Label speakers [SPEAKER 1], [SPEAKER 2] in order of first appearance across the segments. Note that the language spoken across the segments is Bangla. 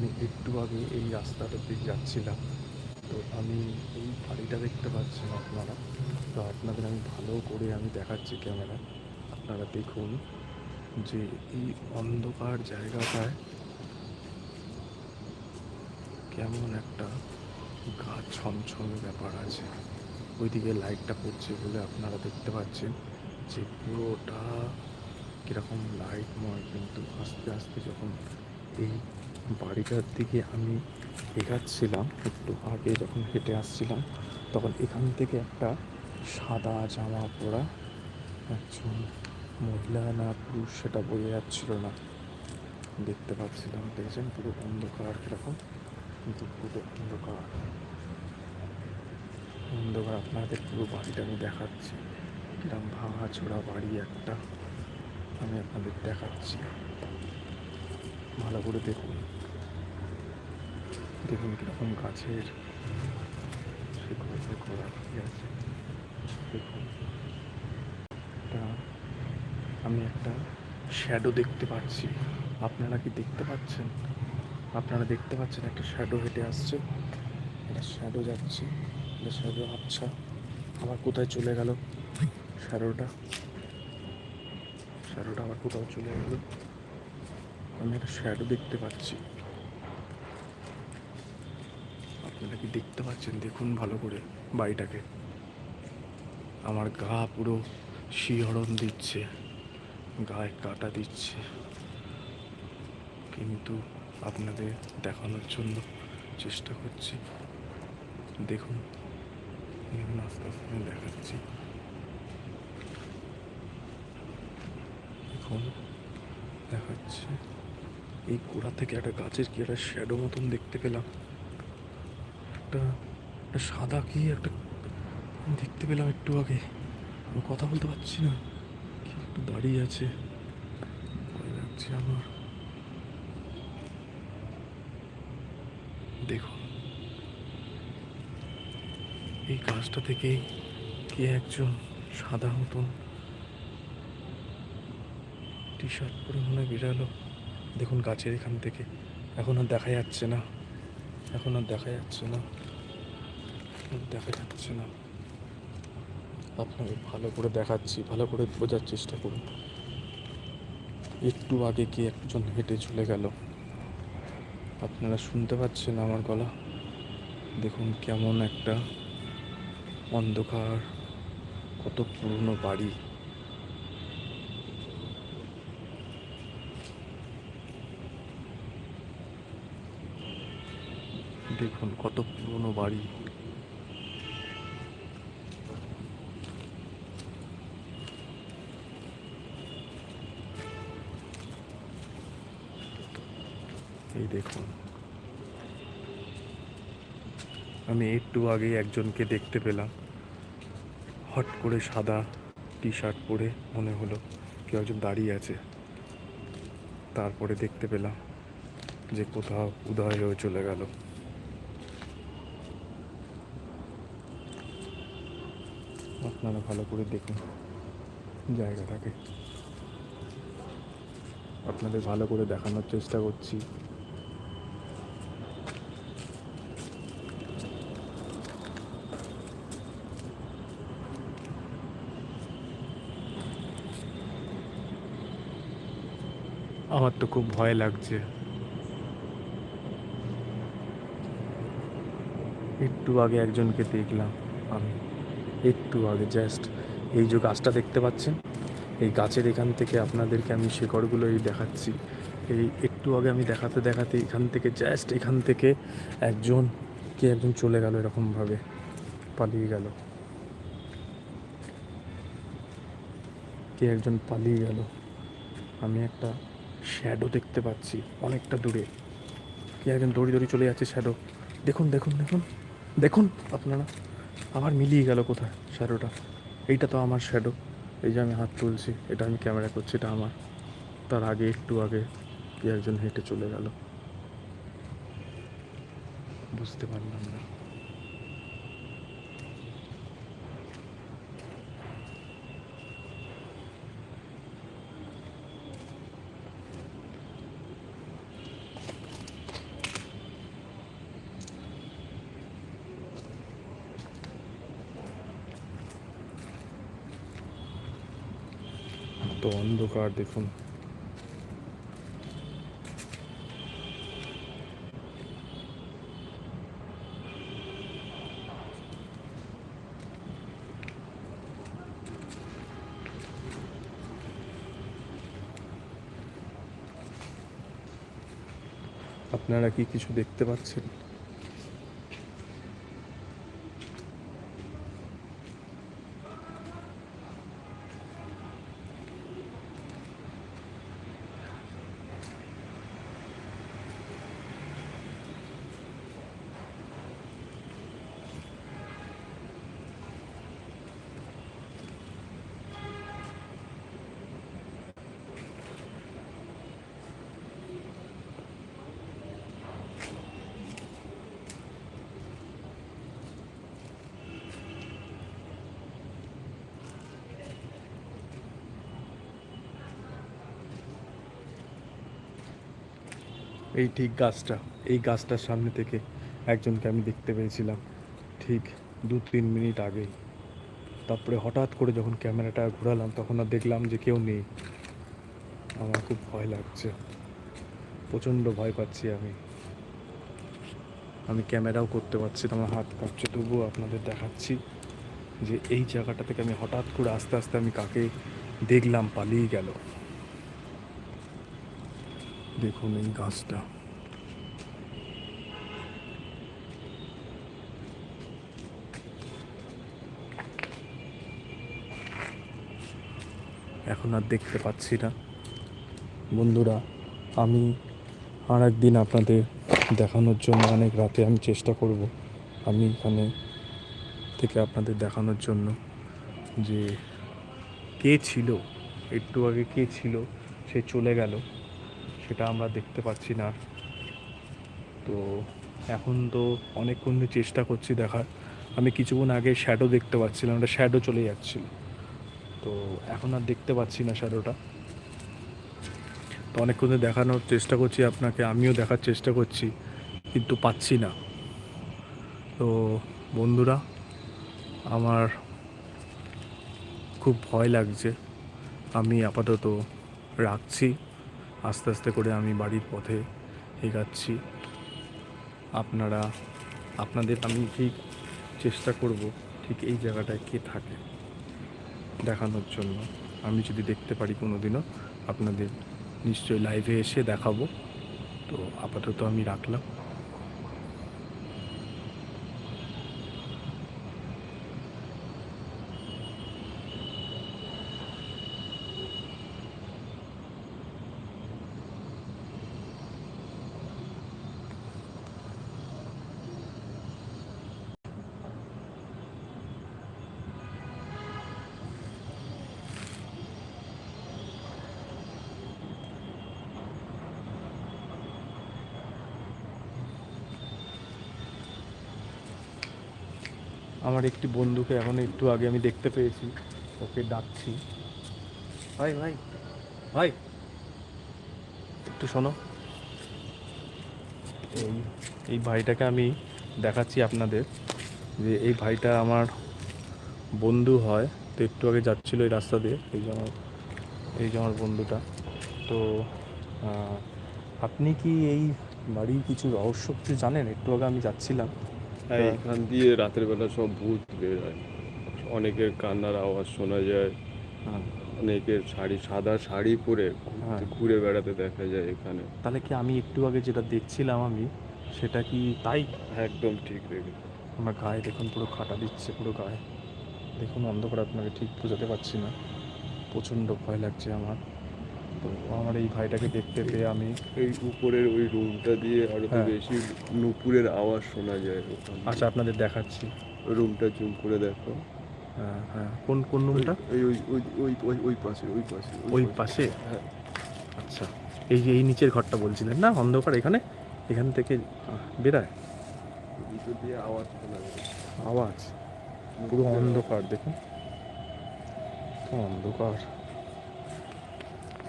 [SPEAKER 1] আমি একটু আগে এই রাস্তাটার দিকে যাচ্ছিলাম। তো আমি এই বাড়িটা দেখতে পাচ্ছেন আপনারা। তো আপনাদের আমি ভালো করে আমি দেখাচ্ছি ক্যামেরা। আপনারা দেখুন যে এই অন্ধকার জায়গাটায় কেমন একটা গা ছমছমে ব্যাপার আছে। ওইদিকে লাইটটা পড়ছে বলে আপনারা দেখতে পাচ্ছেন যে পুরোটা কীরকম লাইটময়, কিন্তু আস্তে আস্তে যখন এই বাড়িটার দিকে আমি এগাচ্ছিলাম, একটু আগে যখন হেঁটে আসছিলাম, তখন এখান থেকে একটা সাদা জামা পরা একজন মহিলা না পুরুষ সেটা বোঝা যাচ্ছিল না। দেখতে পাচ্ছিলাম, দেখছেন? পুরো অন্ধকার কীরকম? কিন্তু পুরো অন্ধকার। অন্ধকার আপনাদের পুরো বাড়িটা আমি দেখাচ্ছি। কিরম ভাঙা ছোড়া বাড়ি একটা আমি আপনাদের দেখাচ্ছি। ভালো করে দেখুন। দেখুন কীরকম গাছের শিকড় শিকড় কি আছে। দেখুন, একটা, আমি একটা শ্যাডো দেখতে পাচ্ছি। আপনারা কি দেখতে পাচ্ছেন? আপনারা দেখতে পাচ্ছেন একটা শ্যাডো হেঁটে আসছে। একটা শ্যাডো যাচ্ছে। একটা শ্যাডো আচ্ছা আবার কোথায় চলে গেল? শ্যাডোটা শ্যাডোটা আবার কোথাও চলে গেল। আমি একটা শ্যাডো দেখতে পাচ্ছি আপনারা কি দেখতে পাচ্ছেন, দেখুন ভালো করে বাড়িটাকে। আমার গা পুরো শিহরণ দিচ্ছে, গায়ে কাটা দিচ্ছে। কিন্তু আপনাদের দেখানোর জন্য চেষ্টা করছি। দেখুন আস্তে আস্তে দেখাচ্ছি। দেখুন, দেখাচ্ছে। এই গোড়া থেকে একটা গাছের কি একটা শ্যাডো মতন দেখতে পেলাম। একটা একটা সাদা কি, একটা দেখতে পেলাম একটু আগে। আমি কথা বলতে পারছি না। কি একটু দাঁড়িয়ে আছে? ভয় লাগছে আমার। দেখুন। এই গাছটা থেকে কে একজন সাদা মতন টি শার্ট পরে মনে বেরালো। দেখুন গাছের এখান থেকে। এখন আর দেখা যাচ্ছে না। এখন আর দেখা যাচ্ছে না। দেখা যাচ্ছে না। আপনাকে ভালো করে দেখাচ্ছি, ভালো করে বোঝার চেষ্টা করুন। একটু আগে কি একজন হেঁটে চলে গেল? আপনারা শুনতে পাচ্ছেন আমার গলা? দেখুন কেমন একটা অন্ধকার, কত পুরনো বাড়ি। দেখুন কত পুরনো বাড়ি। দেখুন। আমি একটু আগে একজনকে দেখতে পেলাম। হট করে সাদা টি শার্ট পরে মনে হলো কেউ একজন দাঁড়িয়ে আছে। তারপরে দেখতে পেলাম যে কোথাও উদয় হয়ে চলে গেল। আপনারা ভালো করে দেখুন জায়গাটাকে। আপনাদের ভালো করে দেখানোর চেষ্টা করছি। আমার তো খুব ভয় লাগছে। একটু আগে একজনকে দেখলাম আমি। একটু আগে জাস্ট এই যে গাছটা দেখতে পাচ্ছেন, এই গাছের এখান থেকে আপনাদেরকে আমি শিকড়গুলো এই দেখাচ্ছি। এই একটু আগে আমি দেখাতে দেখাতে এখান থেকে জাস্ট এখান থেকে একজন কে একজন চলে গেল এরকমভাবে, পালিয়ে গেল। কে একজন পালিয়ে গেল? আমি একটা শ্যাডো দেখতে পাচ্ছি, অনেকটা দূরে। কে একজন দড়ি দড়ি চলে যাচ্ছে শ্যাডো দেখুন দেখুন দেখুন দেখুন আপনারা। আবার মিলিয়ে গেল কোথায় শ্যাডোটা এইটা তো আমার শ্যাডো এই যে আমি হাত তুলছি, এটা আমি ক্যামেরা করছি, এটা আমার। তার আগে, একটু আগে কে একজন হেঁটে চলে গেল। বুঝতে পারলাম না। এত অন্ধকার দেখুন। আপনারা কি কিছু দেখতে পাচ্ছেন? এই ঠিক গাছটা, এই গাছটার সামনে থেকে একজনকে আমি দেখতে পেয়েছিলাম, ঠিক দু তিন মিনিট আগেই। তারপরে হঠাৎ করে যখন ক্যামেরাটা ঘোরালাম, তখন আর দেখলাম যে কেউ নেই। আমার খুব ভয় লাগছে। প্রচণ্ড ভয় পাচ্ছি আমি। আমি ক্যামেরাও করতে পারছি না, আমার হাত কাঁপছে। তবুও আপনাদের দেখাচ্ছি যে এই জায়গাটা থেকে আমি হঠাৎ করে আস্তে আস্তে আমি কাকে দেখলাম, পালিয়ে গেল। দেখুন এই গাছটা। এখন আর দেখতে পাচ্ছি না। বন্ধুরা, আমি আর একদিন আপনাদের দেখানোর জন্য অনেক রাতে আমি চেষ্টা করব। আমি এখানে থেকে আপনাদের দেখানোর জন্য যে কে ছিল, একটু আগে কে ছিল, সে চলে গেল। সেটা আমরা দেখতে পাচ্ছি না। তো এখন তো অনেকক্ষণ চেষ্টা করছি দেখার। আমি কিছুক্ষণ আগে শ্যাডো দেখতে পাচ্ছিলাম, একটা শ্যাডো চলে যাচ্ছিল। তো এখন আর দেখতে পাচ্ছি না শ্যাডোটা তো অনেকক্ষণ দেখানোর চেষ্টা করছি আপনাকে, আমিও দেখার চেষ্টা করছি, কিন্তু পাচ্ছি না। তো বন্ধুরা, আমার খুব ভয় লাগছে। আমি আপাতত রাখছি। আস্তে আস্তে করে আমি বাড়ির পথে এগাচ্ছি। আপনারা, আপনাদের আমি ঠিক চেষ্টা করব ঠিক এই জায়গাটায় কে থাকে দেখানোর জন্য। আমি যদি দেখতে পারি কোনো দিনও আপনাদের নিশ্চয়ই লাইভে এসে দেখাবো। তো আপাতত আমি রাখলাম। আমার একটি বন্ধুকে এখন একটু আগে আমি দেখতে পেয়েছি। ওকে ডাকছি। ভাই ভাই ভাই। একটু শোনো। এই এই ভাইটাকে আমি দেখাচ্ছি আপনাদের যে এই ভাইটা আমার বন্ধু হয়। তো একটু আগে যাচ্ছিল এই রাস্তা দিয়ে এই যে আমার এই যে আমার বন্ধুটা। তো আপনি কি এই বাড়ির কিছু রহস্য কিছু জানেন? একটু আগে আমি যাচ্ছিলাম।
[SPEAKER 2] এখান দিয়ে রাতের বেলা সব ভূত বেরোয় অনেকের কান্নার আওয়াজ শোনা যায়।
[SPEAKER 1] হ্যাঁ।
[SPEAKER 2] অনেকের শাড়ি সাদা শাড়ি পরে
[SPEAKER 1] হ্যাঁ।
[SPEAKER 2] ঘুরে বেড়াতে দেখা যায় এখানে।
[SPEAKER 1] তাহলে কি আমি একটু আগে যেটা দেখছিলাম আমি সেটা কি তাই?
[SPEAKER 2] একদম ঠিক রেখে
[SPEAKER 1] আমার গায়ে দেখুন পুরো খাটা দিচ্ছে পুরো গায়ে। দেখুন অন্ধকার আপনাকে ঠিক বোঝাতে পারছি না। প্রচণ্ড ভয় লাগছে আমার। তো আমার এই ভাইটাকে দেখতে পেয়ে আমি
[SPEAKER 2] এই উপরের ওই রুমটা দিয়ে আরও তো
[SPEAKER 1] হ্যাঁ।
[SPEAKER 2] বেশি নুপুরের আওয়াজ শোনা যায় ওখানে
[SPEAKER 1] আচ্ছা আপনাদের দেখাচ্ছি।
[SPEAKER 2] ওই রুমটা জুম করে দেখো।
[SPEAKER 1] হ্যাঁ হ্যাঁ। কোন কোন রুমটা?
[SPEAKER 2] ওই ওই ওই ওই ওই ওই পাশে ওই পাশে
[SPEAKER 1] ওই পাশে।
[SPEAKER 2] হ্যাঁ।
[SPEAKER 1] আচ্ছা। এই যে এই নিচের ঘরটা বলছিলেন না? অন্ধকার এখানে? এখান থেকে আহ, বেরায়?
[SPEAKER 2] ভিতর দিয়ে আওয়াজ শোনা যায়।
[SPEAKER 1] আওয়াজ? পুরো অন্ধকার দেখুন। অন্ধকার।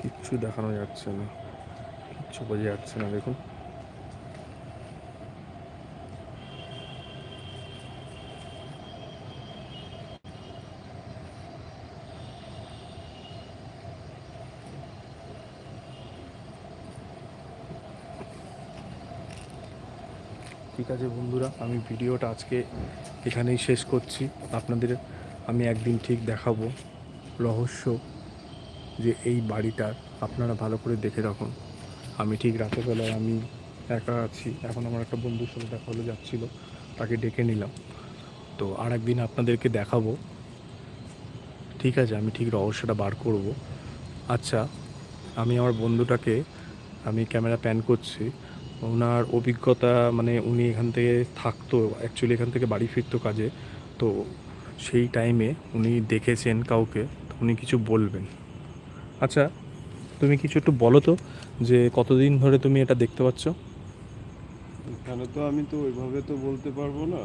[SPEAKER 1] কিচ্ছু দেখানো যাচ্ছে না। কিচ্ছু বোঝা যাচ্ছে না, দেখুন। ঠিক আছে বন্ধুরা, আমি ভিডিওটা আজকে এখানেই শেষ করছি। আপনাদের আমি একদিন ঠিক দেখাবো। রহস্য যে এই বাড়িটা আপনারা ভালো করে দেখে রাখুন। আমি ঠিক রাতের বেলায় আমি একা আছি। এখন আমার একটা বন্ধুর সাথে দেখা হলে, যাচ্ছিল। তাকে ডেকে নিলাম। তো আর একদিন আপনাদেরকে দেখাবো। ঠিক আছে, আমি ঠিক রহস্যটা বার করব। আচ্ছা আমি আমার বন্ধুটাকে, আমি ক্যামেরা প্যান করছি। ওনার অভিজ্ঞতা মানে উনি এখান থেকে থাকতো অ্যাকচুয়ালি এখান থেকে বাড়ি ফিরতো কাজে। তো সেই টাইমে উনি দেখেছেন কাউকে উনি কিছু বলবেন। আচ্ছা তুমি কিছু একটু বলো তো যে কতদিন ধরে তুমি এটা দেখতে পাচ্ছ?
[SPEAKER 2] এখানে তো আমি তো ওইভাবে তো বলতে পারব না।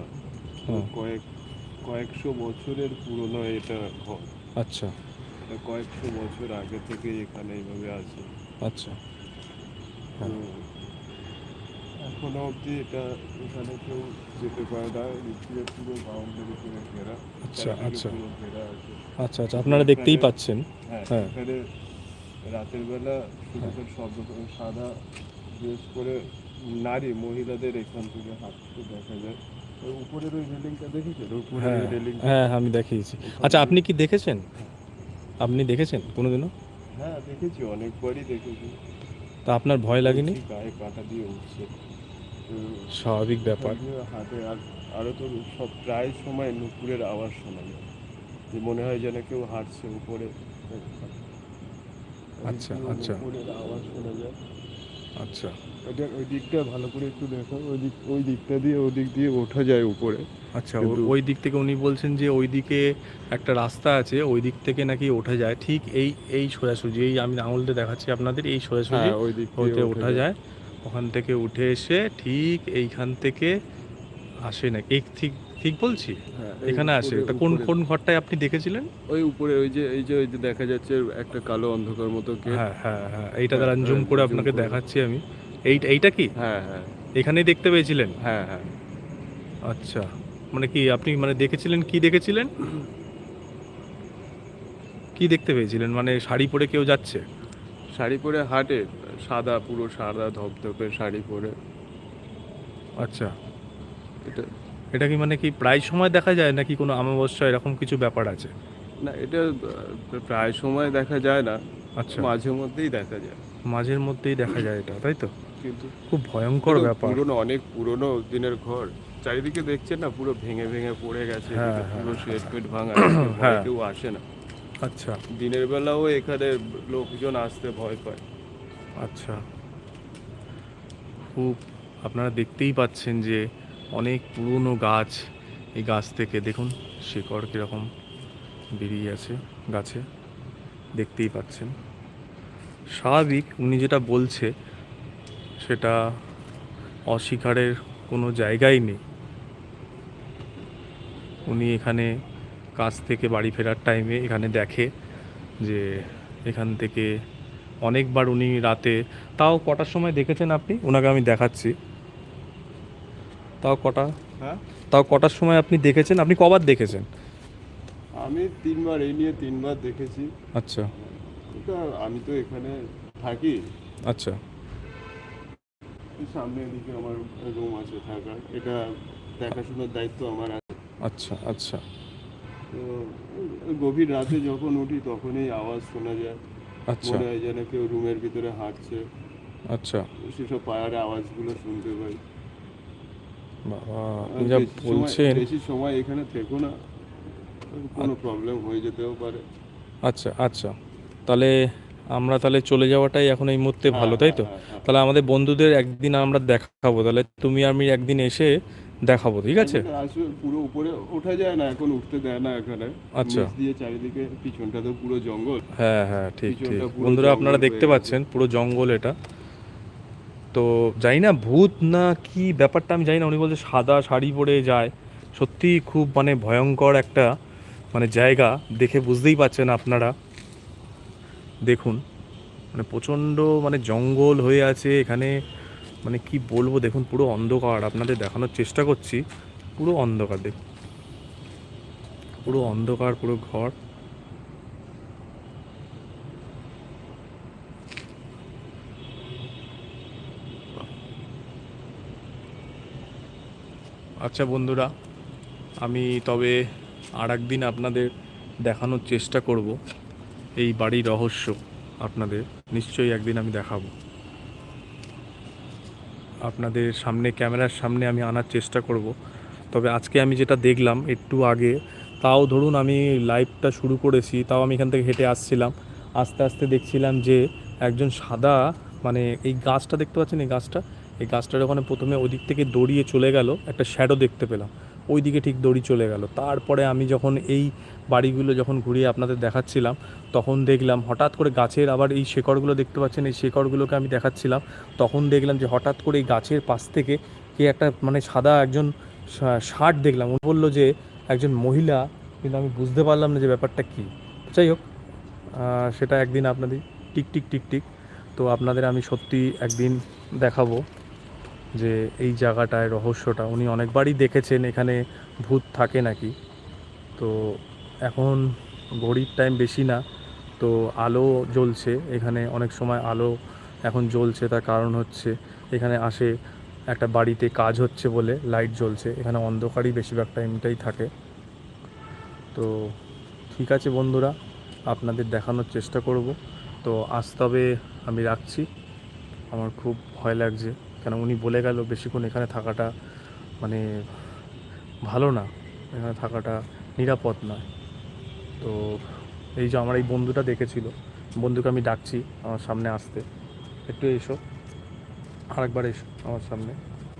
[SPEAKER 1] হুম।
[SPEAKER 2] কয়েক কয়েকশো বছরের পুরনো এটা ঘর।
[SPEAKER 1] আচ্ছা।
[SPEAKER 2] এটা কয়েকশো বছর আগে থেকে এখানে এইভাবে আছে।
[SPEAKER 1] আচ্ছা।
[SPEAKER 2] এখনও অবধি এটা এখানে কেউ যেতে পারে না। নিচে পুরো বাউন্ডারি করে ঘেরা।
[SPEAKER 1] আচ্ছা, আচ্ছা। আচ্ছা আচ্ছা। আপনারা দেখতেই পাচ্ছেন।
[SPEAKER 2] হ্যাঁ
[SPEAKER 1] হ্যাঁ।
[SPEAKER 2] রাতের বেলা শুধু শব্দ করে সাদা ড্রেস করে নারী মহিলাদের এখান থেকে হাঁটতে দেখা যায়। উপরের ওই রেলিংটা দেখেছেন? উপরের
[SPEAKER 1] হ্যাঁ
[SPEAKER 2] রেলিং
[SPEAKER 1] হ্যাঁ আমি দেখিয়েছি। আচ্ছা আপনি কি দেখেছেন? আপনি দেখেছেন কোনোদিনও?
[SPEAKER 2] হ্যাঁ দেখেছি অনেকবারই দেখেছি।
[SPEAKER 1] তা আপনার ভয় লাগেনি?
[SPEAKER 2] গায়ে কাঁটা দিয়ে উঠছে।
[SPEAKER 1] স্বাভাবিক ব্যাপার।
[SPEAKER 2] হাতে আর আরও তো সব প্রায় সময় নুপুরের আওয়াজ শোনা যায়। যে মনে হয় যেন কেউ হাঁটছে উপরে।
[SPEAKER 1] আচ্ছা, আচ্ছা।
[SPEAKER 2] আওয়াজ শোনা যায়।
[SPEAKER 1] আচ্ছা।
[SPEAKER 2] ওইটা ওই দিকটা ভালো করে একটু দেখো। ওই দিক ওই দিকটা দিয়ে ওই দিক দিয়ে ওঠা যায় উপরে।
[SPEAKER 1] আচ্ছা ওই দিক থেকে উনি বলছেন যে ওই দিকে একটা রাস্তা আছে ওই দিক থেকে নাকি ওঠা যায়। ঠিক এই এই সোজাসুজি এই আমি আঙুলতে দেখাচ্ছি আপনাদের এই সোজাসুজি
[SPEAKER 2] হ্যাঁ ওই দিক
[SPEAKER 1] হতে ওঠা যায়। ওখান থেকে উঠে এসে ঠিক এইখান থেকে আসে না এই ঠিক ঠিক বলছি?
[SPEAKER 2] হ্যাঁ,
[SPEAKER 1] এখানে আসে। তা কোন কোন ঘরটায় আপনি দেখেছিলেন?
[SPEAKER 2] ওই উপরে ওই যে এই যে ওই যে দেখা যাচ্ছে একটা কালো অন্ধকার মতো
[SPEAKER 1] হ্যাঁ হ্যাঁ হ্যাঁ। এইটা
[SPEAKER 2] হ্যাঁ,
[SPEAKER 1] দ্বারা জুম
[SPEAKER 2] হ্যাঁ,
[SPEAKER 1] করে আপনাকে দেখাচ্ছি আমি। এই এইটা কি?
[SPEAKER 2] হ্যাঁ হ্যাঁ।
[SPEAKER 1] এখানেই দেখতে পেয়েছিলেন?
[SPEAKER 2] হ্যাঁ হ্যাঁ।
[SPEAKER 1] আচ্ছা। মানে কি আপনি মানে দেখেছিলেন কি দেখেছিলেন? কি দেখতে পেয়েছিলেন? মানে শাড়ি পরে কেউ যাচ্ছে?
[SPEAKER 2] শাড়ি পরে হাঁটে। সাদা পুরো সাদা ধপধপে শাড়ি পরে।
[SPEAKER 1] আচ্ছা।
[SPEAKER 2] এটা
[SPEAKER 1] এটা কি মানে কি প্রায় সময় দেখা যায় নাকি কোনো অমাবস্যা এরকম কিছু ব্যাপার আছে?
[SPEAKER 2] না এটা প্রায় সময় দেখা যায় না।
[SPEAKER 1] আচ্ছা।
[SPEAKER 2] মাঝে মধ্যেই দেখা যায়।
[SPEAKER 1] মাঝের মধ্যেই দেখা যায় এটা তাই তো?
[SPEAKER 2] কিন্তু
[SPEAKER 1] খুব ভয়ঙ্কর ব্যাপার।
[SPEAKER 2] পুরনো অনেক পুরনো দিনের ঘর। চারিদিকে দেখছেন না পুরো ভেঙে ভেঙে পড়ে গেছে
[SPEAKER 1] হ্যাঁ,
[SPEAKER 2] এদিকে
[SPEAKER 1] হ্যাঁ,
[SPEAKER 2] পুরো শেড পেট ভাঙা
[SPEAKER 1] হ্যাঁ।
[SPEAKER 2] কেউ আসে না।
[SPEAKER 1] আচ্ছা।
[SPEAKER 2] দিনের বেলাও এখানে লোকজন আসতে ভয় পায়।
[SPEAKER 1] আচ্ছা। খুব আপনারা দেখতেই পাচ্ছেন যে অনেক পুরনো গাছ এই গাছ থেকে। দেখুন শিকড় কীরকম বেরিয়ে আছে গাছে, দেখতেই পাচ্ছেন। স্বাভাবিক উনি যেটা বলছে সেটা অস্বীকারের কোনো জায়গাই নেই। উনি এখানে কাজ থেকে বাড়ি ফেরার টাইমে এখানে দেখে যে এখান থেকে অনেকবার উনি রাতে, তাও কটার সময় দেখেছেন আপনি? ওনাকে আমি দেখাচ্ছি। তাও কটা?
[SPEAKER 2] হ্যাঁ?
[SPEAKER 1] তাও কটার সময় আপনি দেখেছেন? আপনি কবার দেখেছেন?
[SPEAKER 2] আমি তিনবার এই নিয়ে তিনবার দেখেছি।
[SPEAKER 1] আচ্ছা।
[SPEAKER 2] এটা আমি তো এখানে থাকি।
[SPEAKER 1] আচ্ছা।
[SPEAKER 2] সামনে এদিকে আমার রুম আছে থাকার। এটা দেখাশোনার দায়িত্ব আমার আছে।
[SPEAKER 1] আচ্ছা আচ্ছা।
[SPEAKER 2] তো গভীর রাতে যখন উঠি তখনই আওয়াজ শোনা যায়।
[SPEAKER 1] আচ্ছা।
[SPEAKER 2] মনে হয় যেন কেউ রুমের ভিতরে হাঁটছে।
[SPEAKER 1] আচ্ছা।
[SPEAKER 2] সেসব পায়ের আওয়াজগুলো শুনতে পাই।
[SPEAKER 1] বাবা আপনি যা বলছেন।
[SPEAKER 2] বেশি সময় এখানে থেকো না। কোনো প্রবলেম হয়ে যেতেও পারে।
[SPEAKER 1] আচ্ছা আচ্ছা। তাহলে আমরা তাহলে চলে যাওয়াটাই এখন এই মুহূর্তে ভালো
[SPEAKER 2] হ্যাঁ,
[SPEAKER 1] তাই তো?
[SPEAKER 2] হ্যাঁ, হ্যাঁ।
[SPEAKER 1] তাহলে আমাদের বন্ধুদের একদিন আমরা দেখাবো। তাহলে তুমি আমি একদিন এসে দেখাবো ঠিক আছে?
[SPEAKER 2] পুরো উপরে ওঠা যায় না এখন উঠতে দেয় না এখানে।
[SPEAKER 1] আচ্ছা।
[SPEAKER 2] দিয়ে চারিদিকে পিছনটা তো পুরো জঙ্গল।
[SPEAKER 1] হ্যাঁ হ্যাঁ ঠিক ঠিক। বন্ধুরা আপনারা দেখতে পাচ্ছেন পুরো জঙ্গল এটা। তো জানি না ভূত না কি ব্যাপারটা আমি জানি না। উনি বলছে সাদা শাড়ি পরে যায়। সত্যি খুব মানে ভয়ঙ্কর একটা মানে জায়গা। দেখে বুঝতেই পারছেন আপনারা। দেখুন মানে প্রচণ্ড মানে জঙ্গল হয়ে আছে এখানে। মানে কি বলব, দেখুন পুরো অন্ধকার। আপনাদের দেখানোর চেষ্টা করছি। পুরো অন্ধকার, দেখুন। পুরো অন্ধকার, পুরো ঘর। আচ্ছা বন্ধুরা, আমি তবে আর একদিন আপনাদের দেখানোর চেষ্টা করব এই বাড়ির রহস্য আপনাদের। নিশ্চয়ই একদিন আমি দেখাবো। আপনাদের সামনে, ক্যামেরার সামনে আমি আনার চেষ্টা করব। তবে আজকে আমি যেটা দেখলাম একটু আগে, তাও ধরুন আমি লাইভটা শুরু করেছি, তাও আমি এখান থেকে হেঁটে আসছিলাম। আস্তে আস্তে দেখছিলাম যে একজন সাদা মানে এই গাছটা দেখতে পাচ্ছেন এই গাছটা? এই গাছটার ওখানে প্রথমে ওদিক থেকে দড়িয়ে চলে গেল, একটা শ্যাডো দেখতে পেলাম। ওই দিকে ঠিক দড়ি চলে গেল। তারপরে আমি যখন এই বাড়িগুলো যখন ঘুরিয়ে আপনাদের দেখাচ্ছিলাম, তখন দেখলাম হঠাৎ করে গাছের আবার এই শেকড়গুলো দেখতে পাচ্ছেন, এই শেকড়গুলোকে আমি দেখাচ্ছিলাম। তখন দেখলাম যে হঠাৎ করে এই গাছের পাশ থেকে কে একটা মানে সাদা একজন শার্ট দেখলাম। ও বলল যে একজন মহিলা, কিন্তু আমি বুঝতে পারলাম না যে ব্যাপারটা কী। যাই হোক সেটা একদিন আপনাদের টিক টিক টিক টিক। তো আপনাদের আমি সত্যি একদিন দেখাবো। যে এই জায়গাটায় রহস্যটা, উনি অনেকবারই দেখেছেন, এখানে ভূত থাকে নাকি। তো এখন ঘড়ির টাইম বেশি না, তো আলো জ্বলছে, এখানে অনেক সময় আলো এখন জ্বলছে, তার কারণ হচ্ছে এখানে আসে একটা বাড়িতে কাজ হচ্ছে বলে লাইট জ্বলছে, এখানে অন্ধকারই বেশিরভাগ টাইমটাই থাকে। তো ঠিক আছে বন্ধুরা, আপনাদের দেখানোর চেষ্টা করব। তো আজ তবে আমি রাখছি। আমার খুব ভয় লাগছে। কেন উনি বলে গেল বেশিক্ষণ এখানে থাকাটা মানে ভালো না। এখানে থাকাটা নিরাপদ নয়। তো এই যে আমার এই বন্ধুটা দেখেছিল বন্ধুকে আমি ডাকছি আমার সামনে আসতে। একটু এসো আরেকবার এসো আমার সামনে।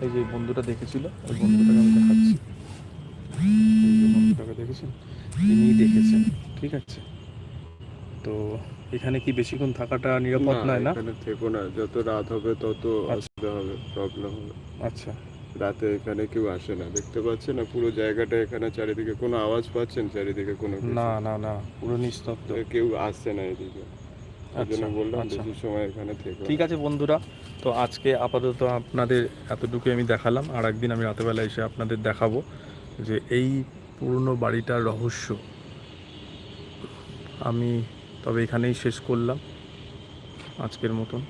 [SPEAKER 1] এই যে বন্ধুটা দেখেছিল ওই বন্ধুটাকে আমি দেখাচ্ছি। এই যে বন্ধুটাকে দেখেছেন? ইনি দেখেছেন ঠিক আছে? তো এখানে কি বেশিক্ষণ থাকাটা নিরাপদ নয় না?
[SPEAKER 2] এখানে থেকো না যত রাত হবে তত
[SPEAKER 1] আচ্ছা।
[SPEAKER 2] অসুবিধা হবে প্রবলেম হবে।
[SPEAKER 1] আচ্ছা।
[SPEAKER 2] রাতে এখানে কেউ আসে না। দেখতে পাচ্ছেন না পুরো জায়গাটা এখানে চারিদিকে কোনো আওয়াজ পাচ্ছেন চারিদিকে কোনো
[SPEAKER 1] না না না পুরো নিস্তব্ধ।
[SPEAKER 2] কেউ আসছে না এদিকে। জন্য
[SPEAKER 1] আচ্ছা,
[SPEAKER 2] বললাম
[SPEAKER 1] আচ্ছা।
[SPEAKER 2] বেশি সময় এখানে থেকো
[SPEAKER 1] ঠিক আছে বন্ধুরা তো আজকে আপাতত আপনাদের এতটুকু আমি দেখালাম। আর একদিন আমি রাতেরবেলা এসে আপনাদের দেখাবো যে এই পুরনো বাড়িটার রহস্য। আমি তবে এখানেই শেষ করলাম। আজকের মতন।